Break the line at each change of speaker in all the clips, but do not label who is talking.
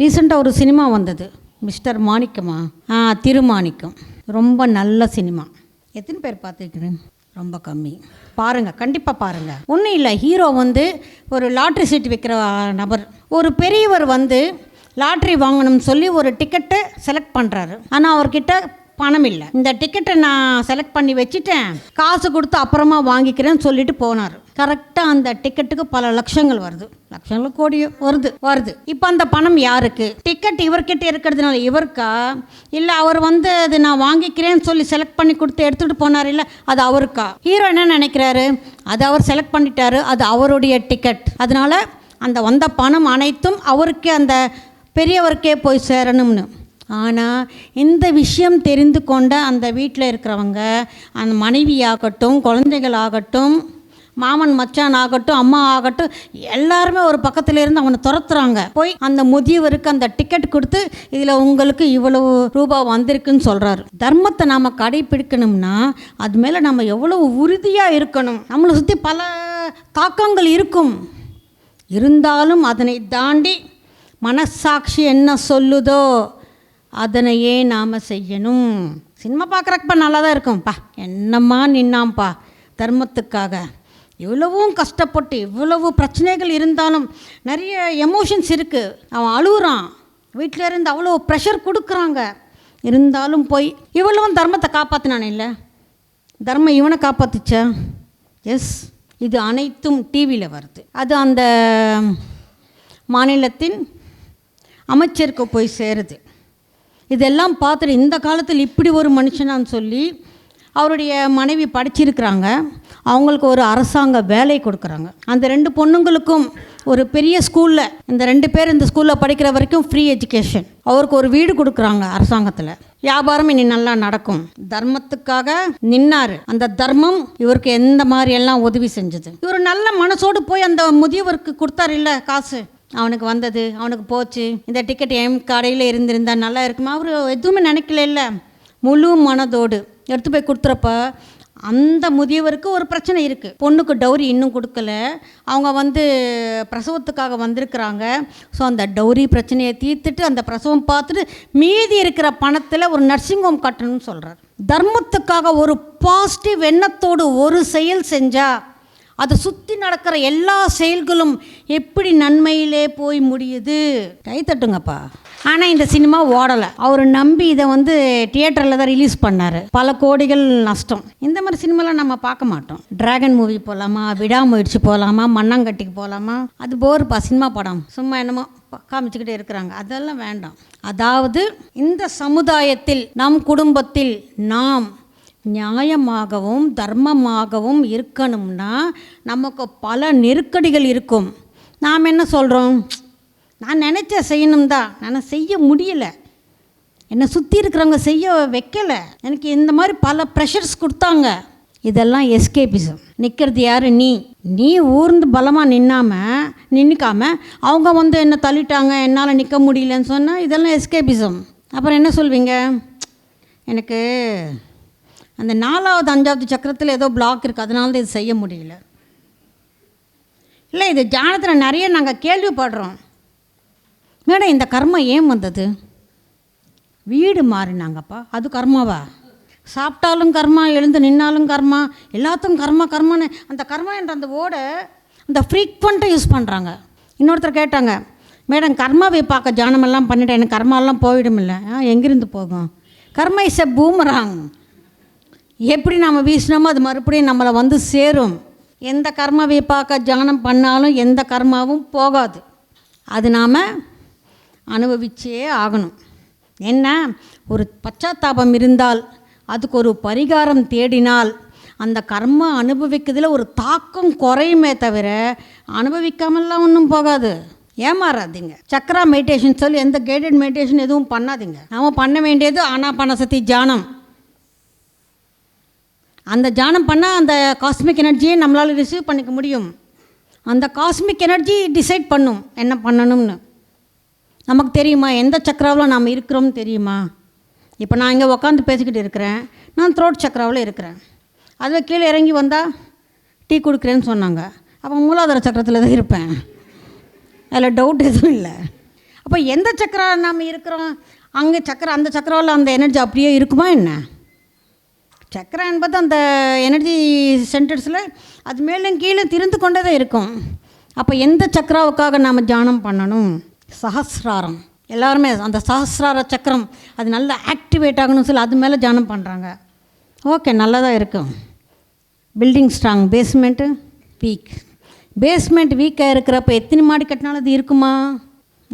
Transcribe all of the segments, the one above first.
ரீசெண்டாக ஒரு சினிமா வந்தது. மிஸ்டர் மாணிக்கமா? ஆ திருமாணிக்கம். ரொம்ப நல்ல சினிமா எத்தனை பேர் பார்த்துருக்குறேன் ரொம்ப கம்மி. பாருங்கள் கண்டிப்பாக பாருங்கள் ஒன்றும் இல்லை ஹீரோ வந்து ஒரு லாட்ரி சீட் விற்கிற நபர். ஒரு பெரியவர் வந்து லாட்ரி வாங்கணும்னு சொல்லி ஒரு டிக்கெட்டை செலக்ட் பண்ணுறாரு ஆனால் அவர்கிட்ட பணம் இல்லை இந்த டிக்கெட்டை நான் செலக்ட் பண்ணி வச்சுட்டேன். காசு கொடுத்து அப்புறமா வாங்கிக்கிறேன்னு சொல்லிட்டு போனார். கரெக்டாக அந்த டிக்கெட்டுக்கு பல லட்சங்கள் வருது. லட்சங்கள் கோடியோ வருது வருது. இப்போ அந்த பணம் யாருக்கு? டிக்கெட் இவர்கிட்ட இருக்கிறதுனால இவருக்கா? இல்லை அவர் வந்து அது நான் வாங்கிக்கிறேன்னு சொல்லி செலக்ட் பண்ணி கொடுத்து எடுத்துகிட்டு போனார் இல்லை அது அவருக்கா? ஹீரோ என்ன நினைக்கிறாரு? அது அவர் செலக்ட் பண்ணிட்டாரு அது அவருடைய டிக்கெட் அதனால அந்த வந்த பணம் அனைத்தும் அவருக்கே அந்த பெரியவருக்கே போய் சேரணும்னு. ஆனால் இந்த விஷயம் தெரிந்து கொண்ட அந்த வீட்டில் இருக்கிறவங்க அந்த மனைவியாகட்டும் குழந்தைகள் ஆகட்டும் மாமன் மச்சான் ஆகட்டும் அம்மா ஆகட்டும் எல்லாருமே ஒரு பக்கத்தில் இருந்து அவனை துரத்துறாங்க. போய் அந்த முதியவருக்கு அந்த டிக்கெட் கொடுத்து இதில் உங்களுக்கு இவ்வளவு ரூபாய் வந்திருக்குன்னு சொல்கிறாரு தர்மத்தை நாம் கடைபிடிக்கணும்னா அது மேலே நம்ம எவ்வளவு உறுதியாக இருக்கணும். நம்மளை சுற்றி பல தாக்கங்கள் இருக்கும். இருந்தாலும் அதனை தாண்டி மனசாட்சி என்ன சொல்லுதோ அதனையே நாம் செய்யணும். சினிமா பார்க்குறப்ப நல்லா தான் இருக்கும்ப்பா என்னம்மா நின்னாம்ப்பா தர்மத்துக்காக. எவ்வளவும் கஷ்டப்பட்டு இவ்வளவு பிரச்சனைகள் இருந்தாலும் நிறைய எமோஷன்ஸ் இருக்குது அவன் அழுகுறான். வீட்டில் இருந்து அவ்வளோ ப்ரெஷர் கொடுக்குறாங்க. இருந்தாலும் போய் இவ்வளவும் தர்மத்தை காப்பாற்றினானே இல்லை? தர்மம் இவனை காப்பாற்றுச்சா எஸ் இது அனைத்தும் டிவியில் வருது. அது அந்த மாநிலத்தின் அமைச்சருக்கு போய் சேருது. இதெல்லாம் பார்த்துட்டு இந்த காலத்தில் இப்படி ஒரு மனுஷனான்னு சொல்லி அவருடைய மனைவி படிச்சிருக்கிறாங்க. அவங்களுக்கு ஒரு அரசாங்க வேலை கொடுக்குறாங்க. அந்த ரெண்டு பொண்ணுங்களுக்கும் ஒரு பெரிய ஸ்கூலில் இந்த ரெண்டு பேர் இந்த ஸ்கூலில் படிக்கிற வரைக்கும் ஃப்ரீ எஜுகேஷன் அவருக்கு ஒரு வீடு கொடுக்குறாங்க அரசாங்கத்தில். வியாபாரம் இனி நல்லா நடக்கும். தர்மத்துக்காக நின்னாரு. அந்த தர்மம் இவருக்கு எந்த மாதிரி எல்லாம் உதவி செஞ்சது? இவர் நல்ல மனசோடு போய் அந்த முதியவருக்கு கொடுத்தாரு இல்லை காசு? அவனுக்கு வந்தது அவனுக்கு போச்சு. இந்த டிக்கெட் என் கடையில் இருந்திருந்தா நல்லா இருக்குமா? அவர் எதுவுமே நினைக்கல இல்லை முழு மனதோடு எடுத்து போய் கொடுத்துறப்ப அந்த முதியவருக்கு ஒரு பிரச்சனை இருக்குது பொண்ணுக்கு டௌரி இன்னும் கொடுக்கல. அவங்க வந்து பிரசவத்துக்காக வந்திருக்கிறாங்க. ஸோ அந்த டௌரி பிரச்சனையை தீர்த்துட்டு அந்த பிரசவம் பார்த்துட்டு மீதி இருக்கிற பணத்தில் ஒரு நர்சிங் ஹோம் கட்டணும்னு சொல்கிறார் தர்மத்துக்காக ஒரு பாசிட்டிவ் எண்ணத்தோடு ஒரு செயல் செஞ்சால் அதை சுற்றி நடக்கிற எல்லா செயல்களும் எப்படி நன்மையிலே போய் முடியுது? கை தட்டுங்கப்பா. ஆனால் இந்த சினிமா ஓடலை. அவர் நம்பி இதை வந்து தியேட்டரில் தான் ரிலீஸ் பண்ணார். பல கோடிகள் நஷ்டம். இந்த மாதிரி சினிமாலாம் நம்ம பார்க்க மாட்டோம். டிராகன் மூவி போகலாமா விடாமுயற்சி போகலாமா மண்ணாங்கட்டிக்கு போகலாமா அது போருப்பா சினிமா படம். சும்மா என்னமோ காமிச்சுக்கிட்டே இருக்கிறாங்க. அதெல்லாம் வேண்டாம். அதாவது இந்த சமுதாயத்தில் நம் குடும்பத்தில் நாம் நியாயமாகவும் தர்மமாகவும் இருக்கணும்னா நமக்கு பல நெருக்கடிகள் இருக்கும். நாம் என்ன சொல்கிறோம் நான் நினச்ச செய்யணும் தான். நான் செய்ய முடியல. என்னை சுற்றி இருக்கிறவங்க செய்ய வைக்கலை. எனக்கு இந்த மாதிரி பல ப்ரெஷர்ஸ் கொடுத்தாங்க. இதெல்லாம் எஸ்கேபிசம் நிற்கிறது யார்? நீ. நீ ஊர்ந்து பலமாக நின்னாமல் நின்றுக்காம அவங்க வந்து என்னை தள்ளிட்டாங்க என்னால் நிற்க முடியலன்னு சொன்னால் இதெல்லாம் எஸ்கேபிசம் அப்புறம் என்ன சொல்வீங்க? எனக்கு அந்த நாலாவது அஞ்சாவது சக்கரத்தில் ஏதோ பிளாக் இருக்குது அதனால தான் இது செய்ய முடியல. இல்லை இது ஜானத்தில் நிறைய நாங்கள் கேள்விப்படுறோம். மேடம் இந்த கர்மம் ஏன் வந்தது? வீடு மாறினாங்கப்பா. அது கர்மாவா? சாப்பிட்டாலும் கர்மா எழுந்து நின்னாலும் கர்மா எல்லாத்துக்கும் கர்மா கர்மான்னு அந்த கர்மா என்ற அந்த ஓடை அந்த ஃப்ரீக்வெண்ட்டாக யூஸ் பண்ணுறாங்க இன்னொருத்தர் கேட்டாங்க மேடம் கர்மாவை பார்க்க ஜானமெல்லாம் பண்ணிட்டேன். எனக்கு கர்மாலாம் போயிடும் இல்லை ஆ போகும்? கர்மா இஸ் எ பூமராங் எப்படி நம்ம வீசினோமோ அது மறுபடியும் நம்மளை வந்து சேரும். எந்த கர்ம பார்க்க ஜானம் பண்ணாலும் எந்த கர்மாவும் போகாது. அது நாம் அனுபவிச்சே ஆகணும். என்ன? ஒரு பச்சாத்தாபம் இருந்தால் அதுக்கு ஒரு பரிகாரம் தேடினால் அந்த கர்மா அனுபவிக்கிறதுல ஒரு தாக்கம் குறையுமே தவிர அனுபவிக்காமல்லாம் ஒன்றும் போகாது. ஏமாறாதீங்க. சக்கரா மெடிடேஷன் சொல்லி எந்த கைடட் மெடிடேஷன் எதுவும் பண்ணாதீங்க. நாம் பண்ண வேண்டியது ஆனா ஆனாபானசதி ஜானம். அந்த தியானம் பண்ணால் அந்த காஸ்மிக் எனர்ஜியை நம்மளால் ரிசீவ் பண்ணிக்க முடியும். அந்த காஸ்மிக் எனர்ஜி டிசைட் பண்ணும் என்ன பண்ணணும்னு. நமக்கு தெரியுமா எந்த சக்கராவில் நாம் இருக்கிறோம்னு தெரியுமா? இப்போ நான் இங்கே உக்காந்து பேசிக்கிட்டு இருக்கிறேன் நான் த்ரோட் சக்கராவில் இருக்கிறேன். அதில் கீழே இறங்கி வந்தால் டீ கொடுக்குறேன்னு சொன்னாங்க. அப்போ மூலாதார சக்கரத்தில் தான் இருப்பேன். அதில் டவுட் எதுவும் இல்லை. அப்போ எந்த சக்கரா நாம் இருக்கிறோம்? அங்கே சக்கரம் அந்த சக்கராவில் அந்த எனர்ஜி அப்படியே இருக்குமா என்ன? சக்கரம் என்பது அந்த எனர்ஜி சென்டர்ஸில் அது மேலும் கீழே திருந்து கொண்டே தான் இருக்கும். அப்போ எந்த சக்கராவுக்காக நாம் தியானம் பண்ணணும்? சஹஸ்ராரம் எல்லாருமே அந்த சஹஸ்ரார சக்கரம் அது நல்லா ஆக்டிவேட் ஆகணும்னு சொல்லி அது மேலே தியானம் பண்ணுறாங்க ஓகே நல்லா தான் இருக்கும் building strong basement weak basement வீக்காக இருக்கிறப்ப எத்தனை மாடி கட்டினாலும் அது இருக்குமா?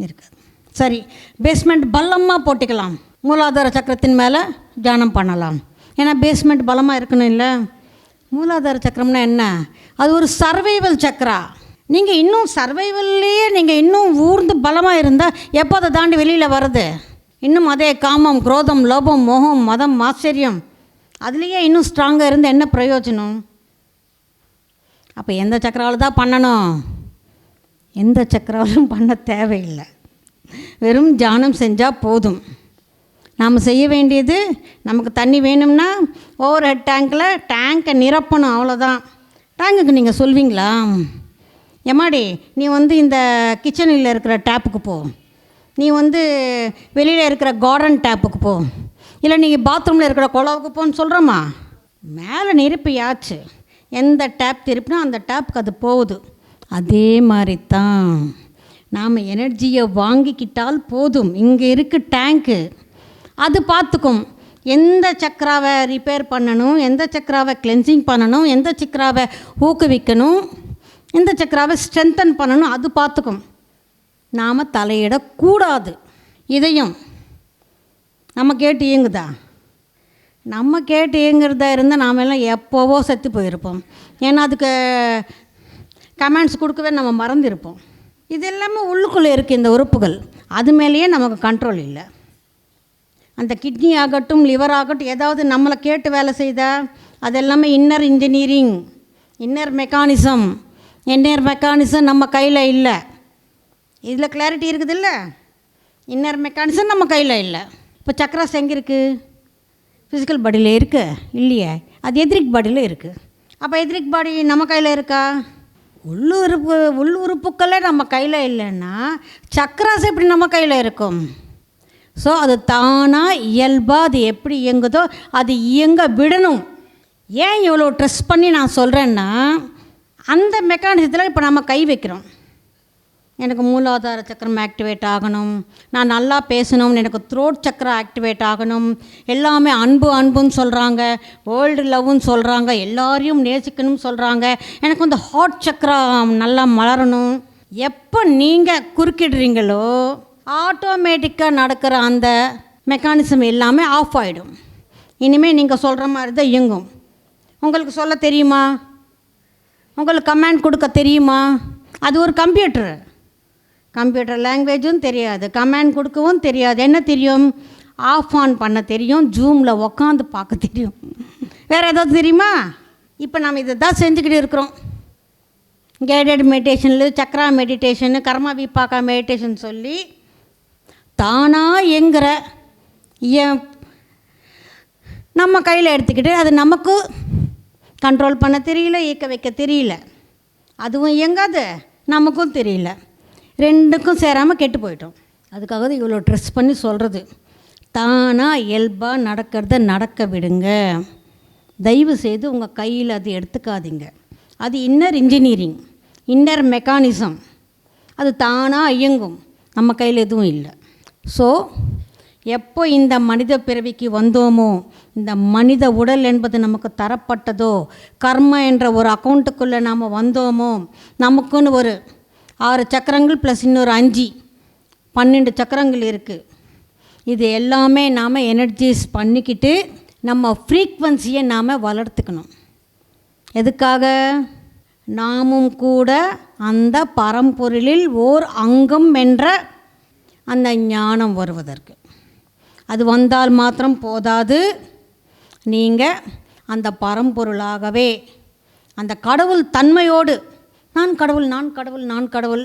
இருக்காது. சரி பேஸ்மெண்ட் பல்லமாக போட்டுக்கலாம். மூலாதார சக்கரத்தின் மேலே தியானம் பண்ணலாம். ஏன்னா பேஸ்மெண்ட் பலமாக இருக்கணும் இல்லை? மூலாதார சக்கரம்னா என்ன? அது ஒரு சர்வைவல் சக்கரா. நீங்கள் இன்னும் சர்வைவல்லையே நீங்கள் இன்னும் ஊர்ந்து பலமாக இருந்தால் எப்போ அதை தாண்டி வெளியில் வருது இன்னும் அதே காமம் குரோதம் லோபம் மோகம் மதம் ஆச்சரியம். அதுலேயே இன்னும் ஸ்ட்ராங்காக இருந்து என்ன பிரயோஜனம்? அப்போ எந்த சக்கராவில் தான் பண்ணணும்? எந்த சக்கராவிலும் பண்ண தேவையில்லை. வெறும் தியானம் செஞ்சால் போதும். நாம் செய்ய வேண்டியது நமக்கு தண்ணி வேணும்னா ஓவர் ஹெட் டேங்க்கில் டேங்கை நிரப்பணும் அவ்வளோதான் டேங்குக்கு நீங்கள் சொல்வீங்களா? எம்மாடி நீ வந்து இந்த கிச்சனில் இருக்கிற டேப்புக்கு போ. நீ வந்து வெளியில் இருக்கிற கார்டன் டேப்புக்கு போ. இல்லை நீங்கள் பாத்ரூமில் இருக்கிற குழாவுக்கு போன்னு சொல்கிறோமா மேலே நிரப்பியாச்சு. எந்த டேப் திருப்பினா அந்த டேப்புக்கு அது போகுது. அதே மாதிரி தான் நாம் எனர்ஜியை வாங்கிக்கிட்டால் போதும். இங்கே இருக்குது டேங்க்கு அது பார்த்துக்கும். எந்த சக்கராவை ரிப்பேர் பண்ணணும் எந்த சக்கராவை கிளென்சிங் பண்ணணும் எந்த சக்கராவை ஊக்குவிக்கணும் எந்த சக்கராவை ஸ்ட்ரென்தன் பண்ணணும் அது பார்த்துக்கும். நாம் தலையிடக்கூடாது. இதையும் நம்ம கேட்டு இயங்குதா? நம்ம கேட்டு இயங்குறதா இருந்தால் நாம் எல்லாம் எப்போவோ செத்து போயிருப்போம். ஏன்னா அதுக்கு கமெண்ட்ஸ் கொடுக்கவே நம்ம மறந்துருப்போம். இது எல்லாமே உள்ளுக்குள்ளே இருக்குது இந்த உறுப்புகள். அது மேலேயே நமக்கு கண்ட்ரோல் இல்லை. அந்த கிட்னி ஆகட்டும் லிவர் ஆகட்டும் ஏதாவது நம்மளை கேட்டு வேலை செய்தால் அது எல்லாமே inner engineering inner mechanism inner mechanism நம்ம கையில் இல்லை. இதில் கிளாரிட்டி இருக்குது இல்லை? இன்னர் மெக்கானிசம் நம்ம கையில் இல்லை. இப்போ சக்கராஸ் எங்கே இருக்குது ஃபிசிக்கல் பாடியில் இருக்கு இல்லையே? அது எதிரிக் பாடியில் இருக்குது அப்போ எதிரிக் பாடி நம்ம கையில் இருக்கா? உள்ளுறுப்பு உள்ளுறுப்புக்களே நம்ம கையில் இல்லைன்னா சக்கராஸ் எப்படி நம்ம கையில் இருக்கும்? ஸோ அது தானாக இயல்பாக அது எப்படி இயங்குதோ அது இயங்க விடணும். ஏன் இவ்வளோ ட்ரெஸ் பண்ணி நான் சொல்கிறேன்னா அந்த மெக்கானிசத்தில் இப்போ நம்ம கை வைக்கிறோம். எனக்கு மூலாதார சக்கரம் ஆக்டிவேட் ஆகணும். நான் நல்லா பேசணும் எனக்கு த்ரோட் சக்கரம் ஆக்டிவேட் ஆகணும். எல்லாமே அன்பு அன்புன்னு சொல்கிறாங்க வேர்ல்டு லவ்னு சொல்கிறாங்க எல்லாரையும் நேசிக்கணும்னு சொல்கிறாங்க எனக்கு வந்து ஹாட் சக்கரம் நல்லா மலரணும். எப்போ நீங்கள் குறுக்கிடுறீங்களோ ஆட்டோமேட்டிக்காக நடக்கிற அந்த மெக்கானிசம் எல்லாமே ஆஃப் ஆகிடும் இனிமேல் நீங்கள் சொல்கிற மாதிரி தான் இயங்கும். உங்களுக்கு சொல்ல தெரியுமா? உங்களுக்கு கமெண்ட் கொடுக்க தெரியுமா? அது ஒரு கம்ப்யூட்டர் கம்ப்யூட்டர் லாங்குவேஜும் தெரியாது. கமெண்ட் கொடுக்கவும் தெரியாது. என்ன தெரியும்? ஆஃப் ஆன் பண்ண தெரியும். ஜூமில் உக்காந்து பார்க்க தெரியும். வேறு ஏதாவது தெரியுமா? இப்போ நம்ம இதை தான் செஞ்சுக்கிட்டு இருக்கிறோம். கைடட் மெடிடேஷனில் சக்ரா மெடிடேஷனு கர்மா விபாக்கா மெடிடேஷன் சொல்லி தானாக என்கிற என் நம்ம கையில் எடுத்துக்கிட்டு அது நமக்கு கண்ட்ரோல் பண்ண தெரியல இயக்க வைக்க தெரியல. அதுவும் இயங்காது நமக்கும் தெரியல. ரெண்டுக்கும் சேராமல் கெட்டு போயிட்டோம். அதுக்காக தான் இவ்வளோ ட்ரெஸ் பண்ணி சொல்கிறது தானாக இயல்பாக நடக்கிறத நடக்க விடுங்க. தயவு செய்து உங்கள் கையில் அது எடுத்துக்காதீங்க. அது இன்னர் இன்ஜினியரிங் இன்னர் மெக்கானிசம் அது தானாக இயங்கும். நம்ம கையில் எதுவும் இல்லை. ஸோ எப்போ இந்த மனித பிறவிக்கு வந்தோமோ இந்த மனித உடல் என்பது நமக்கு தரப்பட்டதோ கர்ம என்ற ஒரு அக்கௌண்ட்டுக்குள்ளே நாம் வந்தோமோ நமக்குன்னு ஒரு ஆறு சக்கரங்கள் ப்ளஸ் இன்னொரு அஞ்சு பன்னெண்டு சக்கரங்கள் இருக்குது இது எல்லாமே நாம் எனர்ஜைஸ் பண்ணிக்கிட்டு நம்ம ஃப்ரீக்வன்சியை நாம் வளர்த்துக்கணும். எதுக்காக? நாமும் கூட அந்த பரம்பொருளில் ஓர் அங்கம் என்ற அந்த ஞானம் வருவதற்கு. அது வந்தால் மாத்திரம் போதாது. நீங்கள் அந்த பரம்பொருளாகவே அந்த கடவுள் தன்மையோடு நான் கடவுள் நான் கடவுள் நான் கடவுள்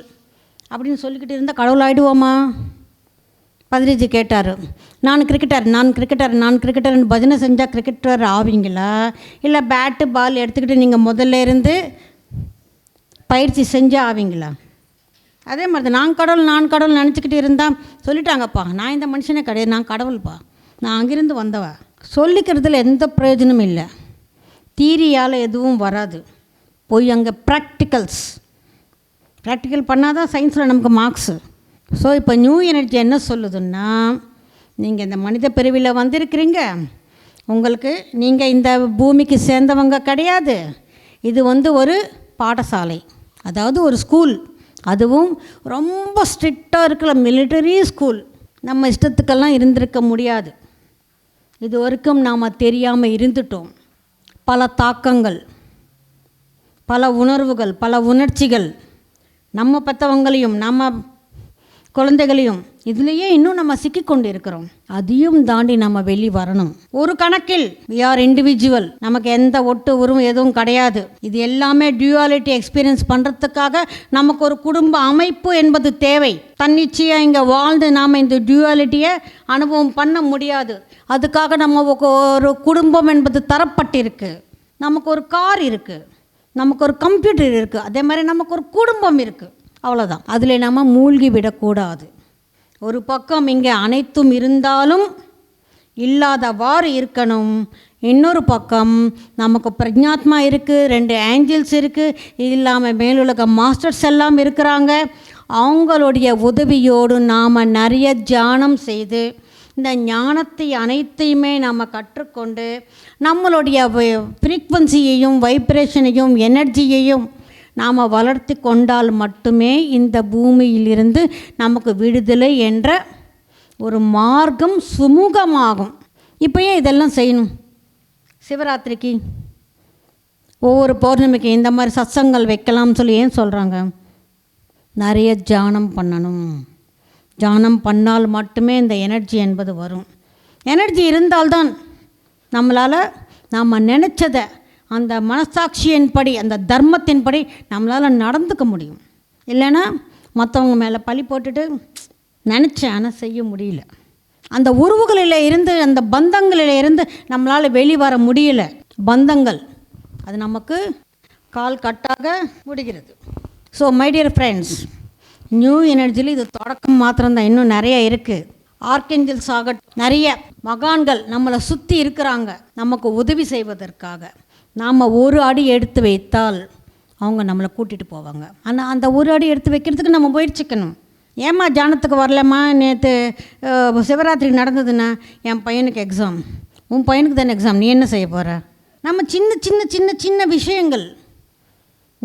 அப்படின்னு சொல்லிக்கிட்டு இருந்தால் கடவுள் ஆகிடுவோமா பதினஞ்சு கேட்டார். நான் கிரிக்கெட்டர் நான் கிரிக்கெட்டர் நான் கிரிக்கெட்டர்னு பஜனை செஞ்சால் கிரிக்கெட்டர் ஆவீங்களா? இல்லை பேட்டு பால் எடுத்துக்கிட்டு நீங்கள் முதல்ல இருந்து பயிற்சி செஞ்சு ஆவீங்களா? அதே மாதிரி தான் நான் கடவுள் நான் கடவுள் நினச்சிக்கிட்டு இருந்தால் சொல்லிட்டாங்கப்பா நான் இந்த மனுஷனே கிடையாது நான் கடவுள்ப்பா. நான் அங்கிருந்து வந்தவ. சொல்லிக்கிறதுல எந்த பிரயோஜனமும் இல்லை. தீரியால் எதுவும் வராது. போய் அங்கே ப்ராக்டிக்கல்ஸ் ப்ராக்டிக்கல் பண்ணால் தான் சயின்ஸில் நமக்கு மார்க்ஸு ஸோ இப்போ நியூ எனர்ஜி என்ன சொல்லுதுன்னா நீங்கள் இந்த மனித பிரிவில் வந்திருக்கிறீங்க. உங்களுக்கு நீங்கள் இந்த பூமிக்கு சேர்ந்தவங்க கிடையாது. இது வந்து ஒரு பாடசாலை. அதாவது ஒரு ஸ்கூல் அதுவும் ரொம்ப ஸ்ட்ரிக்டாக இருக்கிற மிலிட்டரி ஸ்கூல் நம்ம இஷ்டத்துக்கெல்லாம் இருந்திருக்க முடியாது. இது வரைக்கும் நாம் தெரியாமல் இருந்துட்டோம். பல தாக்கங்கள் பல உணர்வுகள் பல உணர்ச்சிகள் நம்ம பெற்றவங்களையும் நம்ம குழந்தைகளையும் இதுலேயே இன்னும் நம்ம சிக்கிக்கொண்டு இருக்கிறோம் அதையும் தாண்டி நம்ம வெளி வரணும். ஒரு கணக்கில் வி ஆர் இண்டிவிஜுவல் நமக்கு எந்த ஒட்டு உருவம் எதுவும் கிடையாது. இது எல்லாமே டியூவாலிட்டி எக்ஸ்பீரியன்ஸ் பண்ணுறதுக்காக நமக்கு ஒரு குடும்ப அமைப்பு என்பது தேவை. தன்னிச்சையாக இங்கே வாழ்ந்து நாம் இந்த டியூவாலிட்டியை அனுபவம் பண்ண முடியாது. அதுக்காக நம்ம ஒரு குடும்பம் என்பது தரப்பட்டிருக்கு. நமக்கு ஒரு கார் இருக்குது நமக்கு ஒரு கம்ப்யூட்டர் இருக்குது அதே மாதிரி நமக்கு ஒரு குடும்பம் இருக்குது அவ்வளோதான் அதில் நம்ம மூழ்கி விடக்கூடாது ஒரு பக்கம் இங்கே அனைத்தும் இருந்தாலும் இல்லாதவாறு இருக்கணும். இன்னொரு பக்கம் நமக்கு பிரஜாத்மா இருக்குது ரெண்டு ஏஞ்சல்ஸ் இருக்குது இது இல்லாமல் மேலுலக மாஸ்டர்ஸ் எல்லாம் இருக்கிறாங்க. அவங்களுடைய உதவியோடு நாம் நிறைய தியானம் செய்து இந்த ஞானத்தை அனைத்தையுமே நாம் கற்றுக்கொண்டு நம்மளுடைய ஃப்ரீக்வன்சியையும் வைப்ரேஷனையும் எனர்ஜியையும் நாம் வளர்த்தி கொண்டால் மட்டுமே இந்த பூமியிலிருந்து நமக்கு விடுதலை என்ற ஒரு மார்க்கம் சுமூகமாகும். இப்போ ஏன் இதெல்லாம் செய்யணும்? சிவராத்திரிக்கு ஒவ்வொரு பௌர்ணமிக்கு இந்த மாதிரி சத்சங்கள் வைக்கலாம்னு சொல்லி ஏன் சொல்கிறாங்க நிறைய ஜானம் பண்ணணும். ஜானம் பண்ணால் மட்டுமே இந்த எனர்ஜி என்பது வரும். எனர்ஜி இருந்தால்தான் நம்மளால் நாம் நினச்சதை அந்த மனசாட்சியின்படி அந்த தர்மத்தின்படி நம்மளால் நடந்துக்க முடியும். இல்லைன்னா மற்றவங்க மேலே பழி போட்டுட்டு நினச்சேன் ஆனால் செய்ய முடியல. அந்த உறவுகளில் இருந்து அந்த பந்தங்களில் இருந்து நம்மளால் வெளிவர முடியல. பந்தங்கள் அது நமக்கு கால் கட்டாக முடிகிறது. So my dear friends new எனர்ஜியில் இது தொடக்கம் மாத்திரம்தான். இன்னும் நிறைய இருக்குது ஆர்கெஞ்சல்ஸ் ஆகட்டும் நிறைய மகான்கள் நம்மளை சுற்றி இருக்கிறாங்க நமக்கு உதவி செய்வதற்காக. நாம் ஒரு அடி எடுத்து வைத்தால் அவங்க நம்மளை கூட்டிகிட்டு போவாங்க. ஆனால் அந்த ஒரு அடி எடுத்து வைக்கிறதுக்கு நம்ம முயற்சிக்கணும். ஏம்மா ஜானத்துக்கு வரலம்மா? நேற்று சிவராத்திரி நடந்ததுன்னா என் பையனுக்கு எக்ஸாம் உன் பையனுக்கு தானே எக்ஸாம் நீ என்ன செய்ய போகிற நம்ம சின்ன சின்ன சின்ன சின்ன விஷயங்கள்.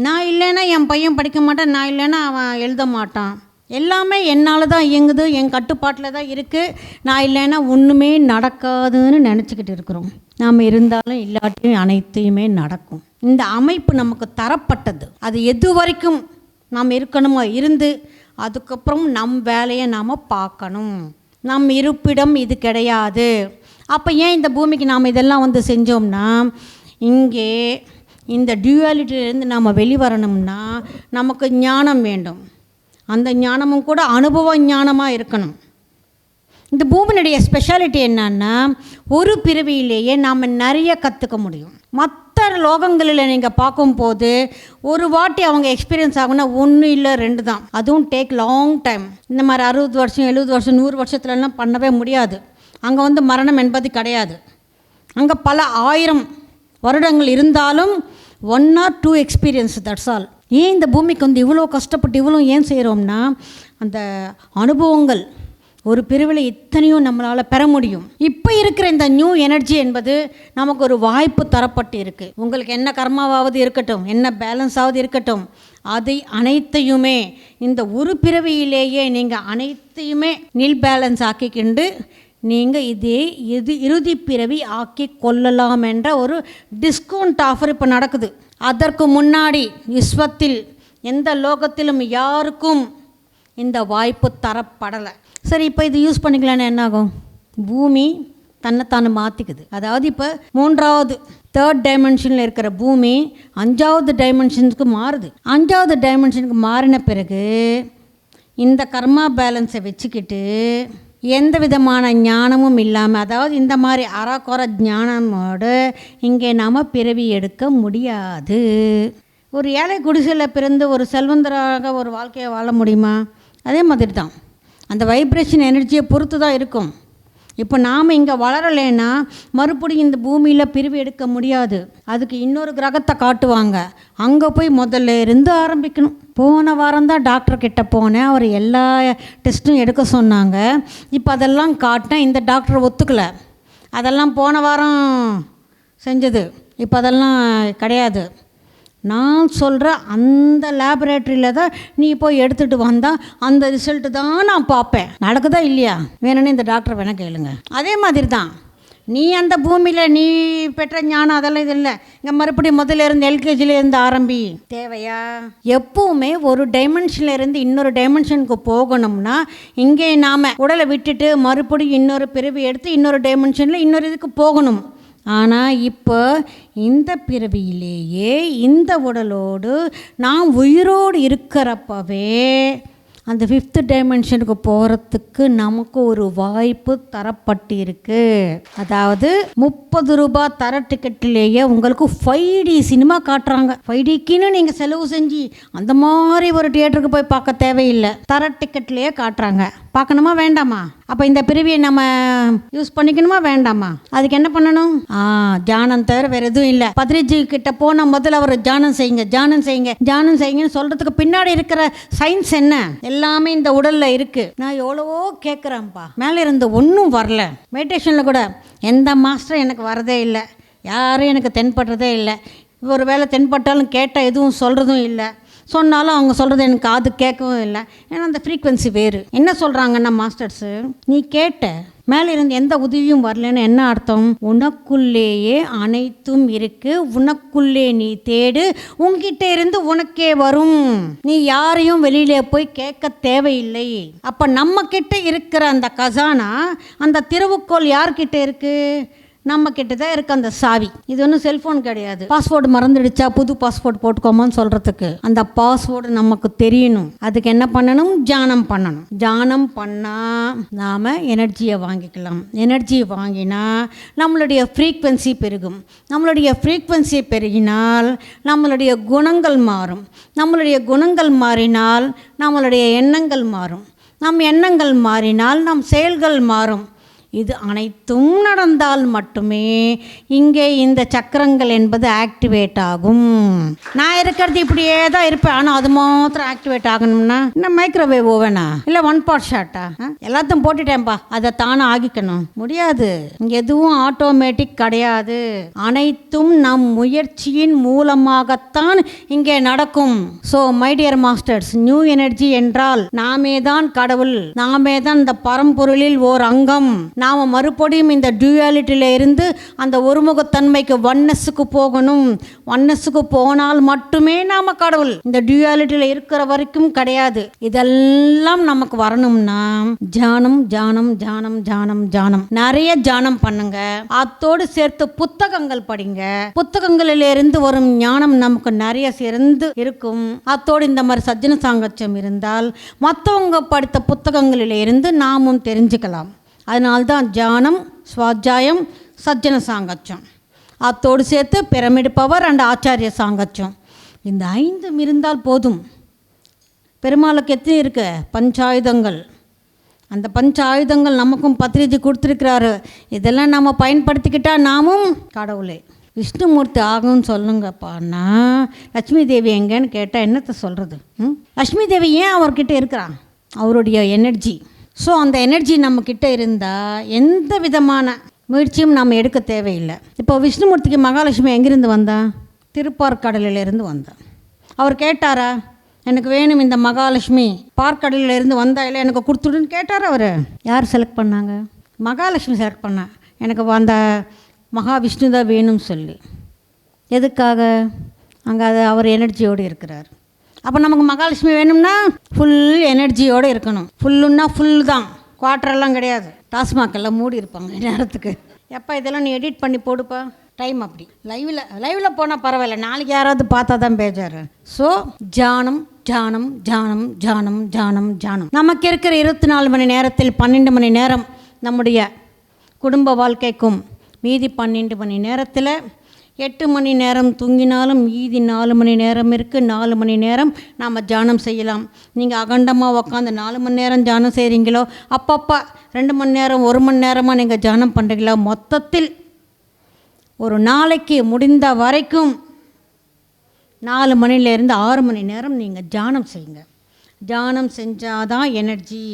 நான் இல்லைன்னா என் பையன் படிக்க மாட்டான். நான் இல்லைன்னா அவன் எழுத மாட்டான். எல்லாமே என்னால் தான் இயங்குது என் கட்டுப்பாட்டில் தான் இருக்குது நான் இல்லைன்னா ஒன்றுமே நடக்காதுன்னு நினச்சிக்கிட்டு இருக்கிறோம். நாம் இருந்தாலும் இல்லாட்டியும் அனைத்தையுமே நடக்கும். இந்த அமைப்பு நமக்கு தரப்பட்டது. அது எது வரைக்கும் நாம் இருக்கணுமோ இருந்து அதுக்கப்புறம் நம் வேலையை நாம் பார்க்கணும். நம் இருப்பிடம் இது கிடையாது. அப்போ ஏன் இந்த பூமிக்கு நாம் இதெல்லாம் வந்து செஞ்சோம்னா இங்கே இந்த டியூவாலிட்டியிலேருந்து நாம் வெளிவரணும்னா நமக்கு ஞானம் வேண்டும். அந்த ஞானமும் கூட அனுபவ ஞானமாக இருக்கணும். இந்த பூமியினுடைய ஸ்பெஷாலிட்டி என்னன்னா ஒரு பிறவியிலேயே நாம் நிறைய கற்றுக்க முடியும். மற்ற லோகங்களில் நீங்கள் பார்க்கும்போது ஒரு வாட்டி அவங்க எக்ஸ்பீரியன்ஸ் ஆகுனா ஒன்று இல்லை ரெண்டு தான். அதுவும் டேக் லாங் டைம் இந்த மாதிரி அறுபது வருஷம் எழுபது வருஷம் நூறு வருஷத்துலலாம் பண்ணவே முடியாது. அங்கே வந்து மரணம் என்பது கிடையாது. அங்கே பல ஆயிரம் வருடங்கள் இருந்தாலும் one or two experience that's all ஏன் இந்த பூமிக்கு வந்து இவ்வளோ கஷ்டப்பட்டு இவ்வளோ ஏன் செய்கிறோம்னா அந்த அனுபவங்கள் ஒரு பிரிவில் இத்தனையும் நம்மளால் பெற முடியும். இப்போ இருக்கிற இந்த நியூ எனர்ஜி என்பது நமக்கு ஒரு வாய்ப்பு தரப்பட்டு இருக்குது உங்களுக்கு என்ன கர்மாவாவது இருக்கட்டும் என்ன பேலன்ஸாவது இருக்கட்டும் அதை அனைத்தையுமே இந்த ஒரு பிறவியிலேயே நீங்கள் அனைத்தையுமே நில் பேலன்ஸ் ஆக்கிக்கிண்டு நீங்கள் இதே இது இறுதி பிறவி ஆக்கி கொள்ளலாம் என்ற ஒரு டிஸ்கவுண்ட் ஆஃபர் இப்போ நடக்குது. அதற்கு முன்னாடி விஸ்வத்தில் எந்த லோகத்திலும் யாருக்கும் இந்த வாய்ப்பு தரப்படலை. சரி இப்போ இது யூஸ் பண்ணிக்கலான்னு என்னாகும் பூமி தன்னைத்தானே மாற்றிக்குது அதாவது இப்போ மூன்றாவது தேர்ட் டைமென்ஷனில் இருக்கிற பூமி அஞ்சாவது டைமென்ஷனுக்கு மாறுது. அஞ்சாவது டைமென்ஷனுக்கு மாறின பிறகு இந்த கர்மா பேலன்ஸை வச்சுக்கிட்டு எந்த விதமான ஞானமும் இல்லாமல் அதாவது இந்த மாதிரி அறக்குற ஞானமோடு இங்கே நாம் பிறவி எடுக்க முடியாது. ஒரு ஏழை குடிசையில் பிறந்து ஒரு செல்வந்தராக ஒரு வாழ்க்கையை வாழ முடியுமா? அதே மாதிரி தான் அந்த வைப்ரேஷன் எனர்ஜியை பொறுத்து தான் இருக்கும். இப்போ நாம் இங்கே வளரலைன்னா மறுபடியும் இந்த பூமியில் பிரிவு எடுக்க முடியாது. அதுக்கு இன்னொரு கிரகத்தை காட்டுவாங்க. அங்கே போய் முதல்ல இருந்து ஆரம்பிக்கணும். போன வாரம் தான் டாக்டர்கிட்ட போனேன். அவர் எல்லா டெஸ்ட்டும் எடுக்க சொன்னாங்க. இப்போ அதெல்லாம் காட்டினேன் இந்த டாக்டர் ஒத்துக்கலை. அதெல்லாம் போன வாரம் செஞ்சது. இப்போ அதெல்லாம் கிடையாது. நான் சொல்கிற அந்த லேபரேட்டரியில் தான் நீ போய் எடுத்துகிட்டு வந்தால் அந்த ரிசல்ட்டு தான் நான் பார்ப்பேன். நடக்குதா இல்லையா? வேணும்னு இந்த டாக்டர் வேணால் கேளுங்க. அதே மாதிரி தான் நீ அந்த பூமியில் நீ பெற்ற ஞானம் அதெல்லாம் இது இல்லை. இங்கே மறுபடியும் முதல்ல இருந்து எல்கேஜிலேருந்து ஆரம்பி. தேவையா? எப்பவுமே ஒரு டைமென்ஷனில் இருந்து இன்னொரு டைமென்ஷனுக்கு போகணும்னா இங்கே நாம் உடலை விட்டுட்டு மறுபடியும் இன்னொரு பிரிவு எடுத்து இன்னொரு டைமென்ஷனில் இன்னொரு இதுக்கு போகணும். ஆனால் இப்போ இந்த பிறவியிலேயே இந்த உடலோடு நாம் உயிரோடு இருக்கிறப்பவே அந்த ஃபிஃப்த்து டைமென்ஷனுக்கு போகிறதுக்கு நமக்கு ஒரு வாய்ப்பு தரப்பட்டிருக்கு. அதாவது முப்பது ரூபாய் தர டிக்கெட்லேயே உங்களுக்கு ஃபைவ் டி சினிமா காட்டுறாங்க. ஃபைவ் டிக்குன்னு நீங்கள் செலவு செஞ்சு அந்த மாதிரி ஒரு தியேட்டருக்கு போய் பார்க்க தேவையில்லை. தர டிக்கெட்லேயே காட்டுறாங்க. பார்க்கணுமா வேண்டாமா? அப்போ இந்த பிரிவியை நம்ம யூஸ் பண்ணிக்கணுமா வேண்டாமா? அதுக்கு என்ன பண்ணணும்? ஆ தியானம் தவிர வேறு எதுவும் இல்லை. பத்ரிஜி கிட்ட போனால் முதல்ல அவர் தியானம் செய்யுங்க தியானம் செய்யுங்க தியானம் செய்யுங்கன்னு சொல்கிறதுக்கு பின்னாடி இருக்கிற சயின்ஸ் என்ன? எல்லாமே இந்த உடலில் இருக்குது நான் எவ்வளவோ கேட்குறேன்ப்பா மேலே இருந்து ஒன்றும் வரல. மெடிடேஷனில் கூட எந்த மாஸ்டரும் எனக்கு வரதே இல்லை. யாரும் எனக்கு தென்படுறதே இல்லை. ஒரு வேளை தென்பட்டாலும் கேட்டால் எதுவும் சொல்கிறதும் இல்லை. சொன்னாலும் அவங்க சொல்கிறது எனக்கு காது கேட்கவும் இல்லை. ஏன்னா அந்த ஃப்ரீக்வன்சி வேறு. என்ன சொல்கிறாங்கன்னா மாஸ்டர்ஸு நீ கேட்ட மேலே இருந்து எந்த உதவியும் வரலன்னு என்ன அர்த்தம்? உனக்குள்ளேயே அனைத்தும் இருக்கு. உனக்குள்ளே நீ தேடு. உங்ககிட்ட இருந்து உனக்கே வரும். நீ யாரையும் வெளியிலே போய் கேட்க தேவையில்லை. அப்ப நம்ம கிட்ட இருக்கிற அந்த கசானா அந்த திருவுக்கோள் யார்கிட்ட இருக்கு? நம்ம கிட்ட தான் இருக்கு அந்த சாவி. இது ஒன்றும் செல்ஃபோன் கிடையாது. பாஸ்வேர்டு மறந்துடுச்சா புது பாஸ்வேர்டு போட்டுக்கோமான்னு சொல்கிறதுக்கு அந்த பாஸ்வேர்டு நமக்கு தெரியணும். அதுக்கு என்ன பண்ணணும்? தியானம் பண்ணணும். தியானம் பண்ணால் நாம் எனர்ஜியை வாங்கிக்கலாம். எனர்ஜி வாங்கினா நம்மளுடைய ஃப்ரீக்வன்சி பெருகும். நம்மளுடைய ஃப்ரீக்வன்சி பெருகினால் நம்மளுடைய குணங்கள் மாறும். நம்மளுடைய குணங்கள் மாறினால் நம்மளுடைய எண்ணங்கள் மாறும். நம் எண்ணங்கள் மாறினால் நம் செயல்கள் மாறும். இது அனைத்தும் நடந்தால் மட்டுமே இங்கே இந்த சக்கரங்கள் என்பது ஆக்டிவேட் ஆகும். நான் இருக்கிறது இப்படியே தான் இருப்பேன். ஆனால் அது மாத்திரம் ஆக்டிவேட் ஆகணும்னா என்ன மைக்ரோவேவ் ஓவனா இல்லை ஒன் பாட் ஷாட்டா எல்லாத்தையும் போட்டுட்டேன்ப்பா அதை தானே ஆகிக்கணும். முடியாது. இங்கே எதுவும் ஆட்டோமேட்டிக் கிடையாது. அனைத்தும் நம் முயற்சியின் மூலமாகத்தான் இங்கே நடக்கும். So my dear masters new energy என்றால் நாமே தான் கடவுள். நாமே தான் இந்த பரம்பொருளில் ஓர் அங்கம். நாம் மறுபடியும் இந்த டியூயாலிட்டியில் இருந்து அந்த ஒருமுகத்தன்மைக்கு ஒன்னஸுக்கு போகணும். ஒன்னஸுக்கு போனால் மட்டுமே நாம் கடவுள். இந்த டியூயாலிட்டியில் இருக்கிற வரைக்கும் கிடையாது. இதெல்லாம் நமக்கு வரணும்னா ஜானம் ஜானம் ஜானம் ஜானம் ஜானம். நிறைய ஜானம் பண்ணுங்க. அத்தோடு சேர்த்து புத்தகங்கள் படிங்க. புத்தகங்களில் இருந்து வரும் ஞானம் நமக்கு நிறைய சிறந்து இருக்கும். அத்தோடு இந்த மாதிரி சஜ்ஜன சாங்கச்சம் இருந்தால் மற்றவங்க படித்த புத்தகங்களிலிருந்து நாமும் தெரிஞ்சுக்கலாம். அதனால்தான் தியானம் சுவாத்தியாயம் சஜ்ஜன சாங்கச்சம். அத்தோடு சேர்த்து பிரமிடு பவர் அண்ட் ஆச்சாரிய சாங்கச்சம். இந்த ஐந்தும் இருந்தால் போதும். பெருமாளுக்கு எத்தனை இருக்கு? பஞ்சாயுதங்கள். அந்த பஞ்ச ஆயுதங்கள் நமக்கும் பத்திரிஜி கொடுத்துருக்கிறாரு. இதெல்லாம் நம்ம பயன்படுத்திக்கிட்டால் நாமும் கடவுளே. விஷ்ணுமூர்த்தி ஆகும்னு சொல்லுங்கப்பான்னா லட்சுமி தேவி எங்கேன்னு கேட்டால் என்னத்தை சொல்கிறது ம்? லட்சுமி தேவி ஏன் அவர்கிட்ட இருக்கிறான்? அவருடைய எனர்ஜி ஸோ அந்த எனர்ஜி நம்மக்கிட்ட இருந்தால் எந்த விதமான முயற்சியும் நாம் எடுக்க தேவையில்லை. இப்போ விஷ்ணுமூர்த்திக்கு மகாலட்சுமி எங்கேருந்து வந்தா? திருப்பார்கடலிலிருந்து வந்தான் அவர் கேட்டாரா எனக்கு வேணும் இந்த மகாலட்சுமி. பார்க்கடலில் இருந்து வந்தா இல்லை எனக்கு கொடுத்துடுன்னு கேட்டார் அவர். யார் செலக்ட் பண்ணாங்க? மகாலட்சுமி செலக்ட் பண்ணா. எனக்கு அந்த மகாவிஷ்ணு தான் வேணும்னு சொல்லி. எதுக்காக? அங்கே அது அவர் எனர்ஜியோடு இருக்கிறார். அப்போ நமக்கு மகாலட்சுமி வேணும்னா ஃபுல் எனர்ஜியோடு இருக்கணும். ஃபுல்லுன்னா ஃபுல் தான். குவார்ட்டரெல்லாம் கிடையாது. டாஸ்மாக் எல்லாம் மூடி இருப்பாங்க நேரத்துக்கு எப்போ இதெல்லாம் நீ எடிட் பண்ணி போடுப்பா? டைம் அப்படி. லைவில் லைவில் போனால் பரவாயில்ல. நாளைக்கு யாராவது பார்த்தா தான் பேஜாரு. ஸோ ஜானம் ஜானம் ஜானம் ஜானம் ஜானம் ஜானம். நமக்கு இருக்கிற இருபத்தி நாலு மணி நேரத்தில் பன்னெண்டு மணி நேரம் நம்முடைய குடும்ப வாழ்க்கைக்கும் மீதி பன்னெண்டு மணி நேரத்தில் எட்டு மணி நேரம் தூங்கினாலும் மீதி நாலு மணி நேரம் இருக்குது நாலு மணி நேரம் நாம் தியானம் செய்யலாம். நீங்கள் அகண்டமாக உக்காந்து நாலு மணி நேரம் தியானம் செய்கிறீங்களோ அப்பப்போ ரெண்டு மணி நேரம் ஒரு மணி நேரமாக நீங்கள் தியானம் பண்ணுறீங்களோ மொத்தத்தில் ஒரு நாளைக்கு முடிந்த வரைக்கும் நாலு மணிலேருந்து ஆறு மணி நேரம் நீங்கள் தியானம் செய்யுங்க. தியானம் செஞ்சால் தான் எனர்ஜி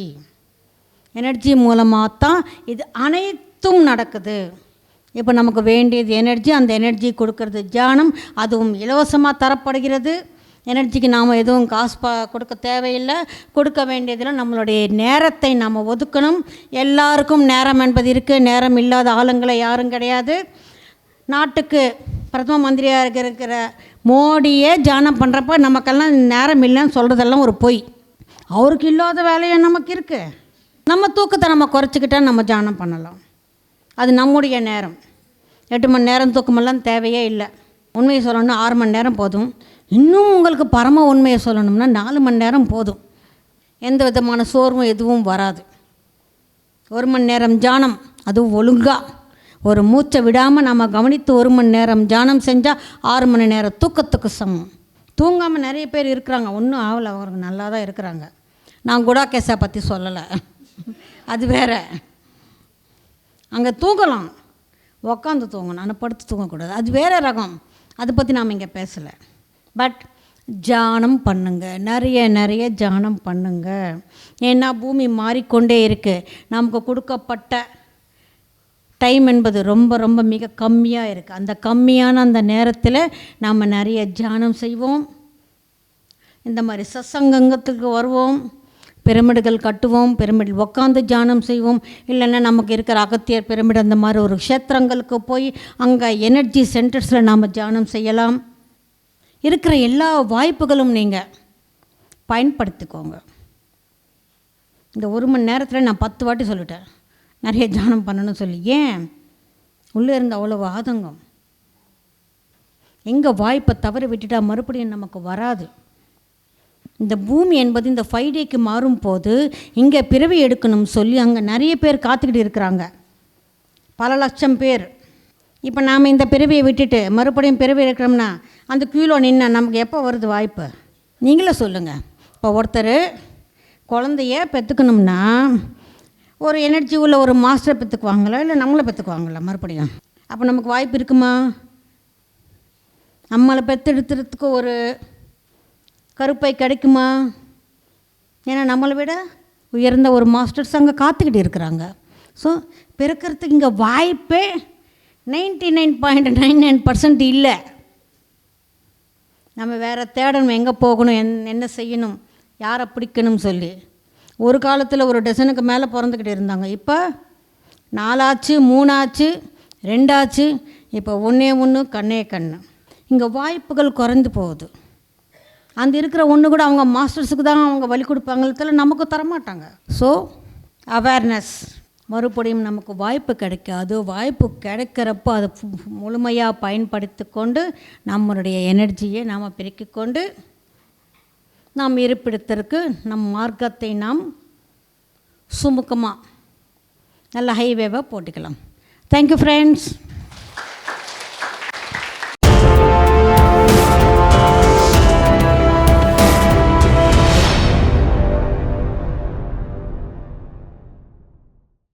எனர்ஜி மூலமாக தான் இது அனைத்தும் நடக்குது. இப்போ நமக்கு வேண்டியது எனர்ஜி அந்த எனர்ஜி கொடுக்கறது தியானம். அதுவும் இலவசமாக தரப்படுகிறது. எனர்ஜிக்கு நாம் எதுவும் காசு பா கொடுக்க தேவையில்லை. கொடுக்க வேண்டியதில் நம்மளுடைய நேரத்தை நாம் ஒதுக்கணும். எல்லாருக்கும் நேரம் என்பது இருக்குது நேரம் இல்லாத ஆளுங்களை யாரும் கிடையாது. நாட்டுக்கு பிரதம மந்திரியாக இருக்கிற மோடியே தியானம் பண்ணுறப்ப நமக்கெல்லாம் நேரம் இல்லைன்னு சொல்கிறதெல்லாம் ஒரு பொய். அவருக்கு இல்லாத வேலையும் நமக்கு இருக்குது நம்ம தூக்கத்தை நம்ம குறைச்சிக்கிட்டா நம்ம தியானம் பண்ணலாம். அது நம்முடைய நேரம். எட்டு மணி நேரம் தூக்கமெல்லாம் தேவையே இல்லை. உண்மையை சொல்லணும்னா ஆறு மணி நேரம் போதும். இன்னும் உங்களுக்கு பரம உண்மையை சொல்லணும்னா நாலு மணி நேரம் போதும். எந்த விதமான சோர்வும் எதுவும் வராது. ஒரு மணி நேரம் ஜானம் அதுவும் ஒழுங்காக ஒரு மூச்சை விடாமல் நம்ம கவனித்து ஒரு மணி நேரம் ஜானம் செஞ்சால் ஆறு மணி நேரம் தூக்கத்துக்கு சமம். தூங்காமல் நிறைய பேர் இருக்கிறாங்க. ஒன்றும் ஆகலை. அவங்க நல்லா தான் இருக்கிறாங்க. நான் குடா கேஸை பற்றி சொல்லலை. அது வேற. அங்கே தூங்கலாம். உக்காந்து தூங்கணும். ஆனால் படுத்து தூங்கக்கூடாது. அது வேறு ரகம். அதை பற்றி நாம் இங்கே பேசலை. பட் தியானம் பண்ணுங்க. நிறைய நிறைய தியானம் பண்ணுங்க. ஏன்னா பூமி மாறிக்கொண்டே இருக்குது நமக்கு கொடுக்கப்பட்ட டைம் என்பது ரொம்ப ரொம்ப மிக கம்மியாக இருக்குது அந்த கம்மியான அந்த நேரத்தில் நாம் நிறைய தியானம் செய்வோம். இந்த மாதிரி சசங்கத்துக்கு வருவோம். பிரமிடுகள் கட்டுவோம் பிரமிடில் உட்காந்து தியானம் செய்வோம். இல்லைன்னா நமக்கு இருக்கிற அகத்தியர் பிரமிடு அந்த மாதிரி ஒரு க்ஷேத்திரங்களுக்கு போய் அங்கே எனர்ஜி சென்டர்ஸில் நாம் தியானம் செய்யலாம். இருக்கிற எல்லா வாய்ப்புகளும் நீங்கள் பயன்படுத்திக்கோங்க. இந்த ஒரு மணி நேரத்தில் நான் பத்து வாட்டி சொல்லிட்டேன். நிறைய தியானம் பண்ணணும்னு சொல்லி. ஏன்? உள்ளே இருந்த அவ்வளோ ஆதங்கம். எங்கே வாய்ப்பை தவற விட்டுட்டால் மறுபடியும் நமக்கு வராது. இந்த பூமி என்பது இந்த ஃபைவ் டேக்கு மாறும் போது இங்கே பிறவி எடுக்கணும்னு சொல்லி அங்கே நிறைய பேர் காத்துக்கிட்டு இருக்கிறாங்க. பல லட்சம் பேர். இப்போ நாம் இந்த பிறவியை விட்டுட்டு மறுபடியும் பிறவி எடுக்கிறோம்னா அந்த கியூலோ நின்னா நமக்கு எப்போ வருது வாய்ப்பு? நீங்களே சொல்லுங்கள் இப்போ ஒருத்தர் குழந்தைய பெற்றுக்கணும்னா ஒரு எனர்ஜி உள்ள ஒரு மாஸ்டரை பெற்றுக்குவாங்களா இல்லை நம்மளை பெற்றுக்குவாங்களா மறுபடியும்? அப்போ நமக்கு வாய்ப்பு இருக்குமா? நம்மளை பெற்றெடுத்துறதுக்கு ஒரு கருப்பை கிடைக்குமா? ஏன்னா நம்மளை விட உயர்ந்த ஒரு மாஸ்டர்ஸ் அங்கே காத்துக்கிட்டு இருக்கிறாங்க. ஸோ பிறக்கிறதுக்கு இங்கே வாய்ப்பே ninety nine point nine nine percent இல்லை. நம்ம வேறு தேடணும் எங்கே போகணும் என் என்ன செய்யணும் யாரை பிடிக்கணும் சொல்லி. ஒரு காலத்தில் ஒரு டசனுக்கு மேலே பிறந்துக்கிட்டு இருந்தாங்க. இப்போ நாலாச்சு மூணாச்சு ரெண்டாச்சு இப்போ ஒன்றே ஒன்று கண்ணே கண்ணு. இங்கே வாய்ப்புகள் குறைந்து போகுது. அந்த இருக்கிற ஒன்று கூட அவங்க மாஸ்டர்ஸுக்கு தான் அவங்க வழி கொடுப்பாங்கிறதுல நமக்கு தரமாட்டாங்க. ஸோ அவேர்னஸ் மறுபடியும் நமக்கு வாய்ப்பு கிடைக்காது. வாய்ப்பு கிடைக்கிறப்போ அதை முழுமையாக பயன்படுத்தி கொண்டு நம்மளுடைய எனர்ஜியை நாம் பெருக்கிக் கொண்டு நாம் இருப்பிடத்திற்கு நம் மார்க்கத்தை நாம் சுமுகமாக நல்ல ஹைவேவாக போட்டுக்கலாம். Thank you friends